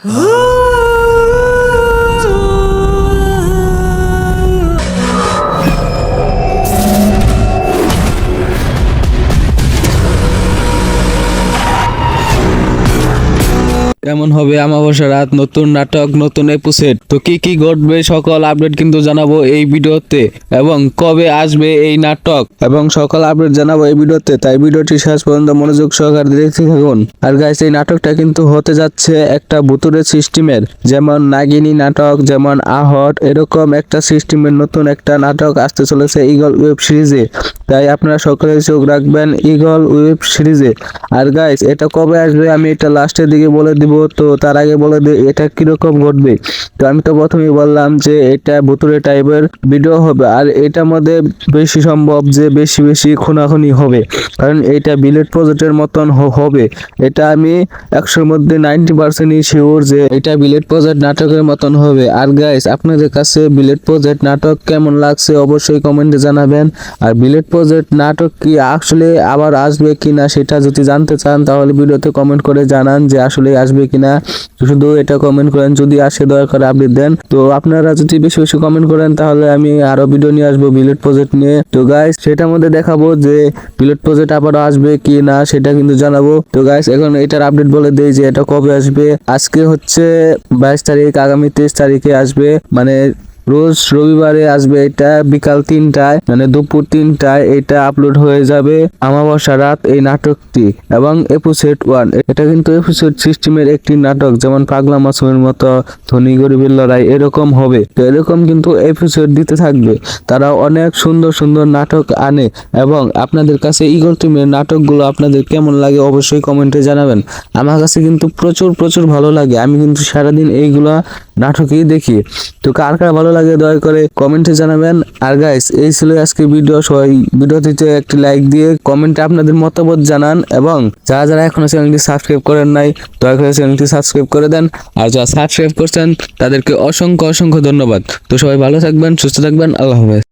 Huh? কেমন হবে আমাবস্যা রাত, নতুন নাটক, নতুন এপিসোড তো কি কি ঘটবে সকল আপডেট কিন্তু জানাব এই ভিডিওতে। এবং কবে আসবে এই নাটক? এবং সকল আপডেট জানাব এই ভিডিওতে। তাই ভিডিওটি শেষ পর্যন্ত মনোযোগ সহকারে দেখতে থাকুন। আর গাইস এই নাটকটা কিন্তু হতে যাচ্ছে একটা ভুতুরে সিস্টেমের যেমন নাগিনী নাটক, যেমন আহট এরকম একটা সিস্টেমের নতুন একটা নাটক আসতে চলেছে ইগল ওয়েব সিরিজে। তাই আপনারা সকলে চোখ রাখবেন ইগল ওয়েব সিরিজে। আর গাইস এটা কবে আসবে আমি এটা লাস্টের দিকে বলে দিব। তো তার আগে বলে দিই এটা কীরকম ঘটবে? তো আমি তো প্রথমেই বললাম যে এটা ভুতুরে টাইপের ভিডিও হবে, আর এটার মধ্যে বেশি সম্ভব যে বেশি বেশি খুনাখুনি হবে। কারণ এটা বিলেট প্রজেক্টের মতন হবে। এটা আমি একশোর মধ্যে নাইনটি পার্সেন্টই শিওর যে এটা বিলেট প্রজেক্ট নাটকের মতন হবে। আর গাইস আপনাদের কাছে বিলেট প্রজেক্ট নাটক কেমন লাগছে অবশ্যই কমেন্টে জানাবেন। আর বিলেট প্রজেক্ট নাটক কি আসলে আবার আসবে কিনা সেটা যদি জানতে চান, তাহলে ভিডিওতে কমেন্ট করে জানান যে আসলে আসবে কিনা শুধু এটা কমেন্ট করেন, যদি আসে দয়া করে আপডেট দেন। তো আপনারা যদি বেশি বেশি কমেন্ট করেন, তাহলে আমি আরও ভিডিও নিয়ে আসব বিলেট প্রজেক্ট নিয়ে। তো গাইস সেটার মধ্যে দেখাবো যে বিলেট প্রজেক্ট আবারও আসবে কি না, সেটা কিন্তু জানাব। তো গাইস এখন এটার আপডেট বলে দেই যে এটা কবে আসবে। আজকে হচ্ছে বাইশ তারিখ, আগামী তেইশ তারিখে আসবে। মানে রোজ রবিবারে আসবে এটা, বিকাল তিনটায় মানে দুপুর তিনটায় এটা আপলোড হয়ে যাবে আমাবস্যা রাত এই নাটকটি এবং এপিসোড ওয়ান এটা কিন্তু এপিসোড সিস্টেমের একটি নাটক, যেমন পাগলা মাসুমের মতো ধনী গরিবের লড়াই এরকম হবে। তো এরকম কিন্তু এপিসোড দিতে থাকবে। তারা অনেক সুন্দর সুন্দর নাটক আনে এবং আপনাদের কাছে ইগল টিমের নাটকগুলো আপনাদের কেমন লাগে অবশ্যই কমেন্টে জানাবেন। আমার কাছে কিন্তু প্রচুর প্রচুর ভালো লাগে। আমি কিন্তু সারাদিন এইগুলা নাটকই দেখি। তো কার কার ভালো লাগে দয়া করে কমেন্টে জানাবেন। আর গাইস এই ছিল আজকে ভিডিও সবাই ভিডিওটিতে একটি লাইক দিয়ে কমেন্টে আপনাদের মতামত জানান এবং যারা যারা এখনও চ্যানেলটি সাবস্ক্রাইব করেন নাই, দয়া করে চ্যানেলটি সাবস্ক্রাইব করে দেন। আর যারা সাবস্ক্রাইব করছেন, তাদেরকে অসংখ্য অসংখ্য ধন্যবাদ। তো সবাই ভালো থাকবেন, সুস্থ থাকবেন। আল্লাহ হাফেজ।